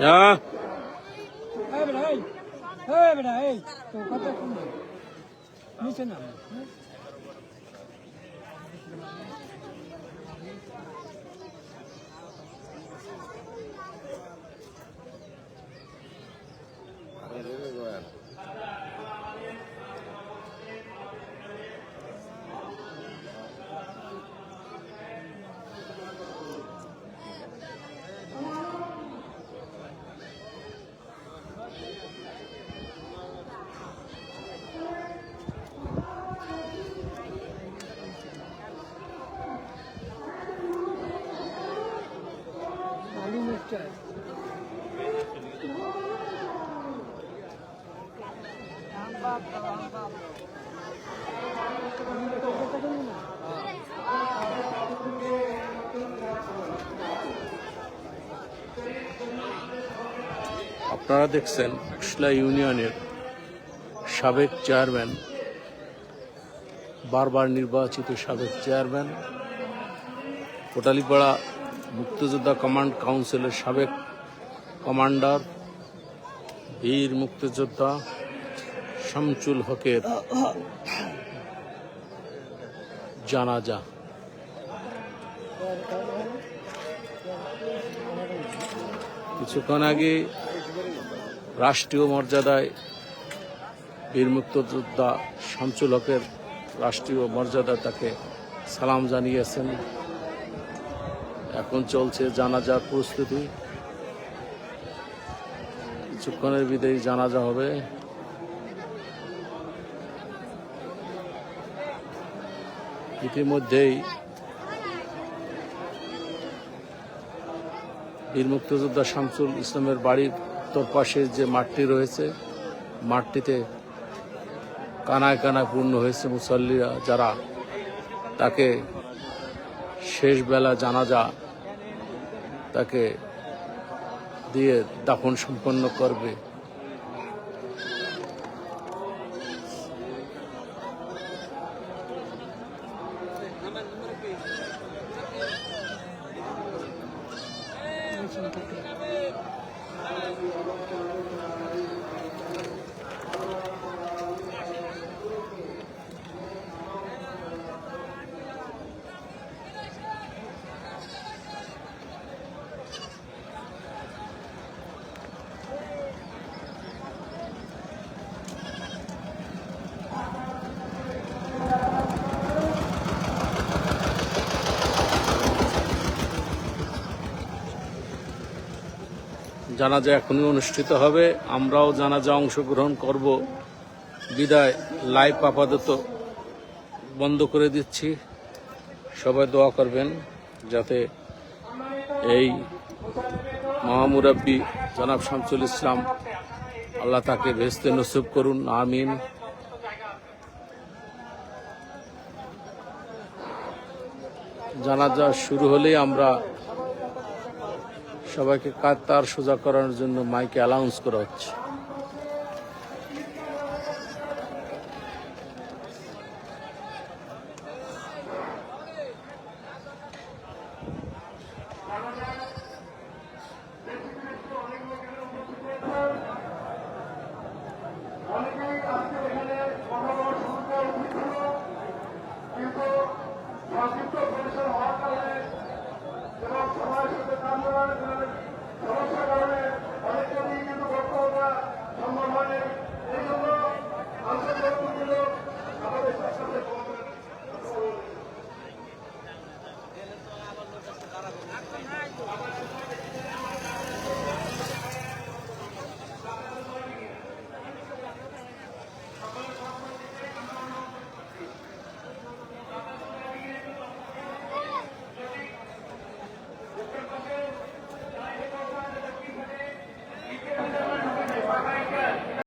হ্যাঁ এই বেটা এই। এই বেটা এই। তো কথা শুনবে। নিচে নাম। আপনারা দেখছেন কুশলা ইউনিয়নের সাবেক চেয়ারম্যান, বারবার নির্বাচিত সাবেক চেয়ারম্যান, কোটালীপাড়া মুক্তিযোদ্ধা কমান্ড কাউন্সিলের সাবেক কমান্ডার, বীর মুক্তিযোদ্ধা শামচুল হকের জানাজা। কিছুক্ষণ আগে রাষ্ট্রীয় মর্যাদায় বীর মুক্তিযোদ্ধা শামসুল হকের রাষ্ট্রীয় মর্যাদা তাকে সালাম জানিয়েছেন। এখন চলছে জানাজার প্রস্তুতি। কিছুক্ষণের বিদেই জানাজা হবে। ইতিমধ্যেই বীর মুক্তিযোদ্ধা শামসুল ইসলামের বাড়ির তোর পাশে যে মাঠটি রয়েছে, মাঠটিতে কানায় কানায় পূর্ণ হয়েছে মুসল্লিরা যারা তাকে শেষ বেলা জানাজা তাকে দিয়ে দাফন সম্পন্ন করবে। Thank you. জানাজা এখনই অনুষ্ঠিত হবে। আমরাও জানাজা অংশগ্রহণ করব। বিদায় লাইভ আপাতত বন্ধ করে দিচ্ছি। সবাই দোয়া করবেন যাতে এই মহামুরাব্বী জনাব শামসুল ইসলাম আল্লাহ তাকে ভেস্তে নসুব করুন। আমিন। জানাজা শুরু হলেই আমরা সবাইকে কাতার সোজা করার জন্য মাইকে অ্যালাউন্স করা হচ্ছে।